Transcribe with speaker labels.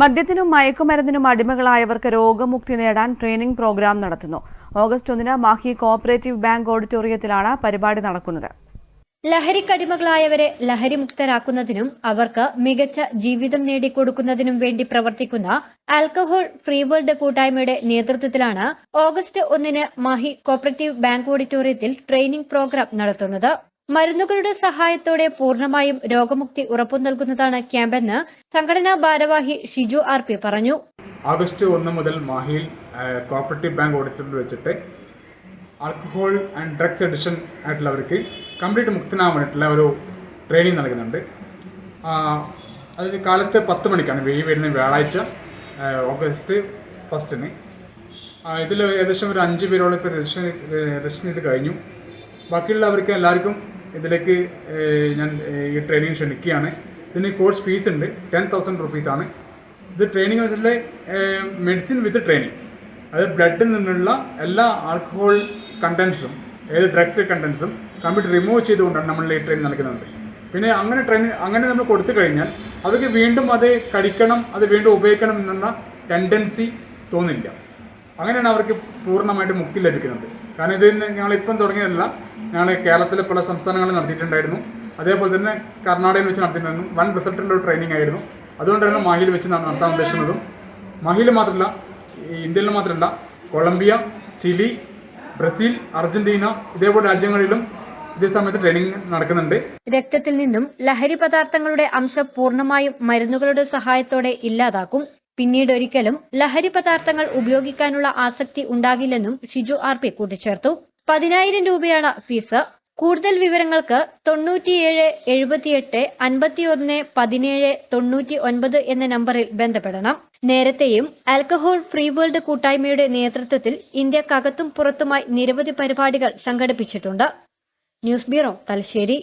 Speaker 1: മദ്യത്തിനും മയക്കുമരുന്നിനും അടിമകളായവർക്ക് രോഗമുക്തി നേടാൻ training programme നടത്തുന്നു. ഓഗസ്റ്റ് ഒന്നിന് മാഹി കോഓപ്പറേറ്റീവ് ബാങ്ക് ഓഡിറ്റോറിയത്തിലാണ് പരിപാടി നടക്കുന്നത്.
Speaker 2: ലഹരിക്കടിമകളായവരെ ലഹരിമുക്തരാക്കുന്നതിനും അവർക്ക് മികച്ച ജീവിതം നേടിക്കൊടുക്കുന്നതിനും വേണ്ടി പ്രവർത്തിക്കുന്ന ആൽക്കഹോൾ ഫ്രീ വേൾഡ് കൂട്ടായ്മയുടെ നേതൃത്വത്തിലാണ് ഓഗസ്റ്റ് ഒന്നിന് മാഹി കോപ്പറേറ്റീവ് ബാങ്ക് ഓഡിറ്റോറിയത്തിൽ ട്രെയിനിംഗ് പ്രോഗ്രാം നടത്തുന്നത്. മരുന്നുകളുടെ സഹായത്തോടെ പൂർണമായും രോഗമുക്തി ഉറപ്പു നൽകുന്നതാണ് ക്യാമ്പെന്ന് സംഘടനാ ഭാരവാഹി ഷിജു ആർ പി പറഞ്ഞു.
Speaker 3: ഓഗസ്റ്റ് ഒന്ന് മുതൽ മാഹിയിൽ കോപ്പറേറ്റീവ് ബാങ്ക് ഓഡിറ്റോറിയത്തിൽ വെച്ചിട്ട് ആൽക്കഹോൾ ആൻഡ് ഡ്രഗ്സ് അഡിഷൻ ആയിട്ടുള്ളവർക്ക് കംപ്ലീറ്റ് മുക്തനാകാൻ വേണ്ടിയിട്ടുള്ള ഒരു ട്രെയിനിങ് നൽകുന്നുണ്ട്. അതിന് അത് കാലത്ത് പത്ത് മണിക്കാണ് ഈ വരുന്ന വ്യാഴാഴ്ച ഓഗസ്റ്റ് ഫസ്റ്റിന് ഇതിൽ ഏകദേശം ഒരു അഞ്ച് പേരോളം ഇപ്പോൾ രജിസ്ട്രേഷൻ രജിസ്റ്റർ ചെയ്ത് കഴിഞ്ഞു. ബാക്കിയുള്ളവർക്ക് എല്ലാവർക്കും ഇതിലേക്ക് ഞാൻ ഈ ട്രെയിനിങ് ക്ഷണിക്കുകയാണ്. ഇതിന് കോഴ്സ് ഫീസ് ഉണ്ട്. ടെൻ തൗസൻഡ് റുപ്പീസാണ് ഇത് ട്രെയിനിങ് വെച്ചിട്ടുള്ള മെഡിസിൻ വിത്ത് ട്രെയിനിങ് അത് ബ്ലഡിൽ നിന്നുള്ള എല്ലാ ആൽക്കഹോൾ കണ്ടൻസും ഏത് ഡ്രഗ്സ് കണ്ടൻസും കംപ്ലീറ്റ് റിമൂവ് ചെയ്തുകൊണ്ടാണ് നമ്മൾ ഈ ട്രെയിനിങ് നൽകുന്നത് പിന്നെ അങ്ങനെ ട്രെയിനിങ് അങ്ങനെ നമ്മൾ കൊടുത്തു കഴിഞ്ഞാൽ അവർക്ക് വീണ്ടും അത് കടിക്കണം അത് വീണ്ടും ഉപയോഗിക്കണം എന്നുള്ള ടെൻഡൻസി തോന്നില്ല. അങ്ങനെയാണ് അവർക്ക് പൂർണമായിട്ട് മുക്തി ലഭിക്കുന്നത്. കാരണം ഇത് ഞങ്ങൾ ഇപ്പം തുടങ്ങിയതല്ല ഞങ്ങൾ കേരളത്തിലെ പല സംസ്ഥാനങ്ങളിൽ നടത്തിയിട്ടുണ്ടായിരുന്നു. അതേപോലെ തന്നെ കർണാടകയിൽ വെച്ച് നടത്തിയിട്ടുണ്ടായിരുന്നു. വൺ റിസൾട്ടിന്റെ ട്രെയിനിങ് ആയിരുന്നു. അതുകൊണ്ടാണ് മാഹിയിൽ വെച്ച് നട- നടത്താൻ ഉദ്ദേശിക്കുന്നതും മാഹിയിൽ മാത്രമല്ല ഇന്ത്യയിൽ മാത്രമല്ല കൊളംബിയ ചിലി ബ്രസീൽ അർജന്റീന ഇതേപോലെ രാജ്യങ്ങളിലും ഇതേ സമയത്ത് ട്രെയിനിങ് നടക്കുന്നുണ്ട്.
Speaker 2: രക്തത്തിൽ നിന്നും ലഹരി പദാർത്ഥങ്ങളുടെ അംശം പൂർണമായും മരുന്നുകളുടെ സഹായത്തോടെ ഇല്ലാതാക്കും. പിന്നീട് ഒരിക്കലും ലഹരി പദാർത്ഥങ്ങൾ ഉപയോഗിക്കാനുള്ള ആസക്തി ഉണ്ടാകില്ലെന്നും ഷിജു ആർ പി കൂട്ടിച്ചേർത്തു. പതിനായിരം രൂപയാണ് ഫീസ്. കൂടുതൽ വിവരങ്ങൾക്ക് തൊണ്ണൂറ്റിയേഴ് എഴുപത്തിയെട്ട് അൻപത്തിയൊന്ന് പതിനേഴ് തൊണ്ണൂറ്റി ഒൻപത് എന്ന നമ്പറിൽ ബന്ധപ്പെടണം. നേരത്തെയും ആൽക്കഹോൾ ഫ്രീ വേൾഡ് കൂട്ടായ്മയുടെ നേതൃത്വത്തിൽ ഇന്ത്യക്കകത്തും പുറത്തുമായി നിരവധി പരിപാടികൾ സംഘടിപ്പിച്ചിട്ടുണ്ട്. News bureau Thalassery.